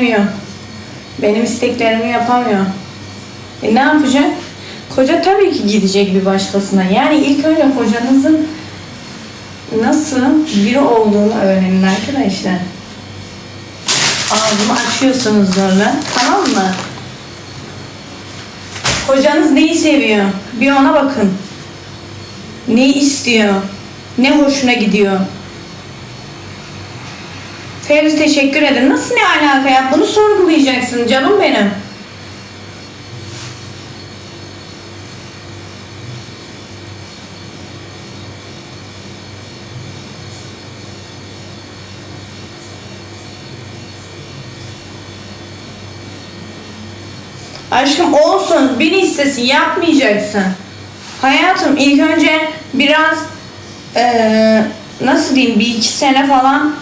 dinlemiyor. Benim isteklerimi yapamıyor. E ne yapacak? Koca tabii ki gidecek bir başkasına. Yani ilk önce kocanızın nasıl biri olduğunu öğrenin arkadaşlar. Ağzımı açıyorsunuz böyle. Tamam mı? Kocanız neyi seviyor? Bir ona bakın. Neyi istiyor? Ne hoşuna gidiyor? Feriz teşekkür ederim. Nasıl ne alaka ya? Bunu sorgulayacaksın canım benim. Aşkım olsun. Bir istesin. Yapmayacaksın. Hayatım ilk önce biraz eee, nasıl diyeyim bir iki sene falan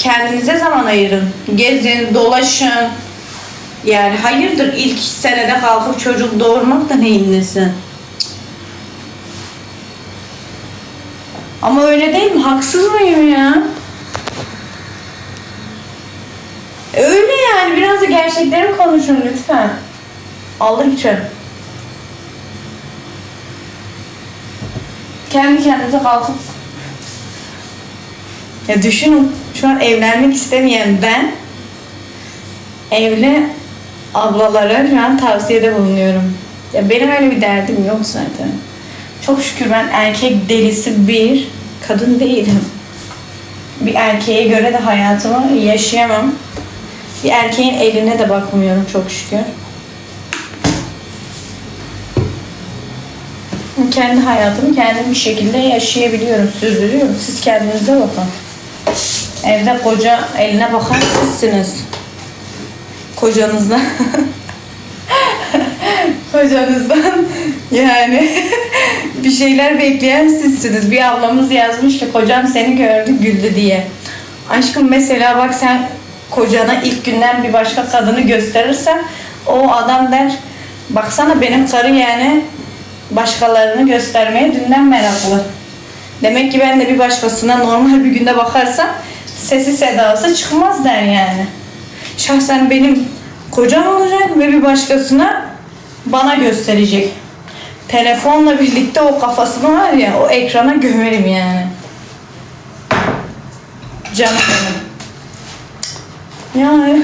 kendinize zaman ayırın. Gezin, dolaşın. Yani hayırdır ilk senede kalkıp çocuk doğurmak da neyin nesi? Ama öyle değil mi? Haksız mıyım ya? Öyle yani biraz da gerçekleri konuşun lütfen. İçin. Kendi kendinize kalkıp ya düşünün şu an evlenmek istemeyen ben evli ablalara şu an tavsiyede bulunuyorum. Ya benim öyle bir derdim yok zaten. Çok şükür ben erkek delisi bir kadın değilim. Bir erkeğe göre de hayatımı yaşayamam. Bir erkeğin eline de bakmıyorum çok şükür. Kendi hayatımı kendim bir şekilde yaşayabiliyorum, sürdürüyorum. Siz kendinize bakın. Evde koca eline bakan sizsiniz. Kocanızdan. Kocanızdan yani bir şeyler bekleyen sizsiniz. Bir ablamız yazmış ki kocam seni gördü güldü diye. Aşkım mesela bak sen kocana ilk günden bir başka kadını gösterirsen o adam der baksana benim karı yani başkalarını göstermeye dünden meraklı. Demek ki ben de bir başkasına normal bir günde bakarsam sesi sedası çıkmaz der yani. Şahsen benim kocam olacak ve bir başkasına bana gösterecek. Telefonla birlikte o kafasını var ya o ekrana gömerim yani. Canım benim. Yani.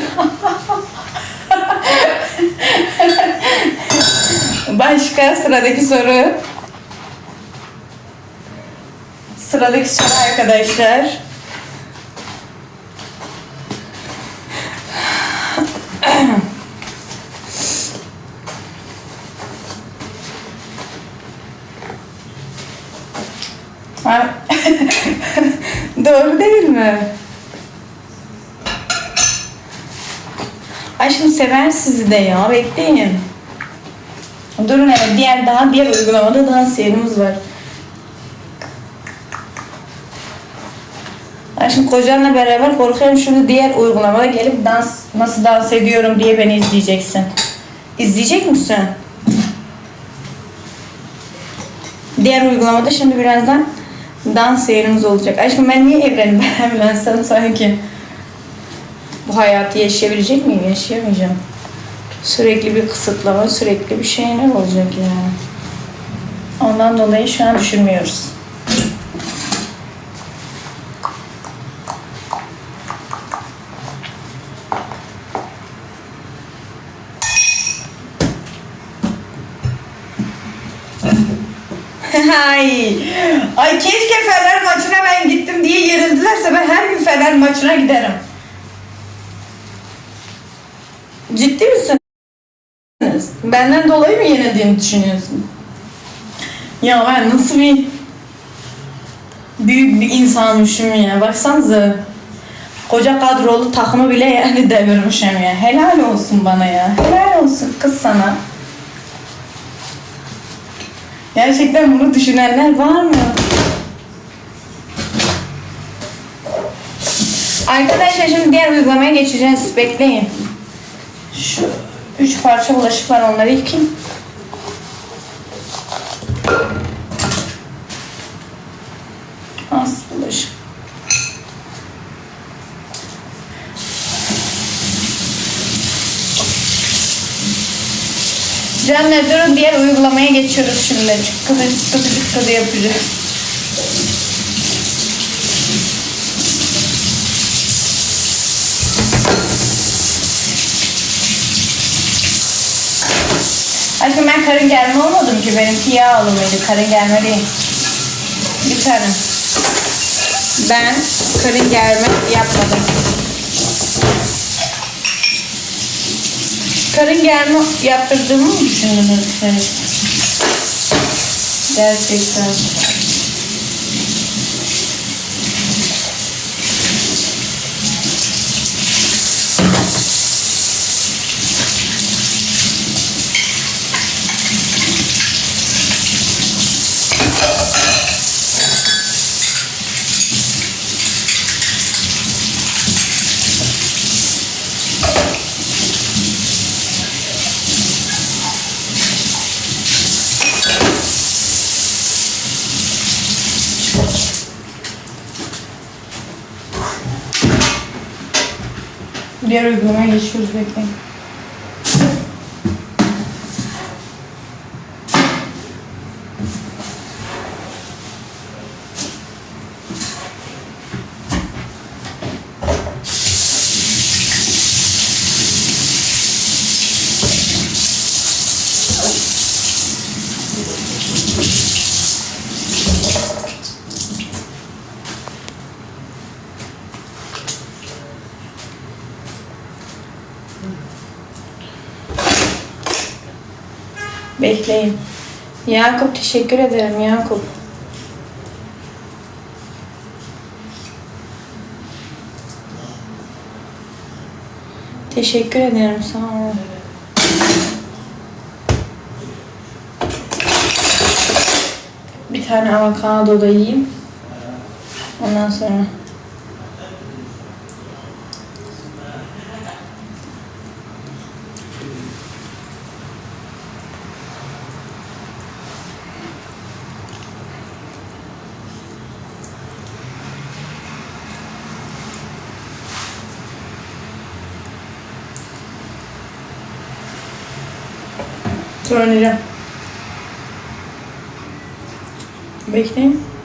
Başka sıradaki soru. Sıradaki soru arkadaşlar. Doğru değil mi? Aşkım sever sizi de ya. Bekleyin. Durun evet. Diğer daha diğer uygulamada dans yerimiz var. Aşkım kocanla beraber korkuyorum şimdi diğer uygulamada gelip dans nasıl dans ediyorum diye beni izleyeceksin. İzleyecek misin? Diğer uygulamada şimdi birazdan dans yerimiz olacak. Aşkım ben niye evlenip evlensem sanki? Bu hayatı yaşayabilecek miyim? Yaşayamayacağım. Sürekli bir kısıtlama, sürekli bir şeyler olacak yani. Ondan dolayı şu an düşünmüyoruz. Ay. Ay keşke Fener maçına ben gittim diye yenildilerse ben her gün Fener maçına giderim. Ciddi misin? Benden dolayı mı yenildiğini düşünüyorsun? Ya ben nasıl bir büyük bir insanmışım ya. Baksanıza. Koca kadrolu takımı bile yani devirmişim ya. Helal olsun bana ya. Helal olsun kız sana. Gerçekten bunu düşünenler var mı? Arkadaşlar şimdi diğer uygulamaya geçeceğiz. Bekleyin. Şu üç parça bulaşık var onları yıkayayım. Az bulaşık. Canla durun diğer uygulamaya geçiyoruz şimdi. Çıkkıdı çıkkıdı çıkkıdı yapacağız. Aşkım ben karın germe olmadım ki benimki yağ alımıydı. Karın germe değil. Bir tane. Ben karın germe yapmadım. Karın germe yaptırdığımı mı düşündünüz siz? Gerçekten. Diğer uygulamaya geçiyoruz bekleyin. Bekleyin. Yakup teşekkür ederim Yakup. Teşekkür ederim sağ ol. Bir tane avokado da yiyeyim. Ondan sonra. Sonra oynayacağım. Bekleyin.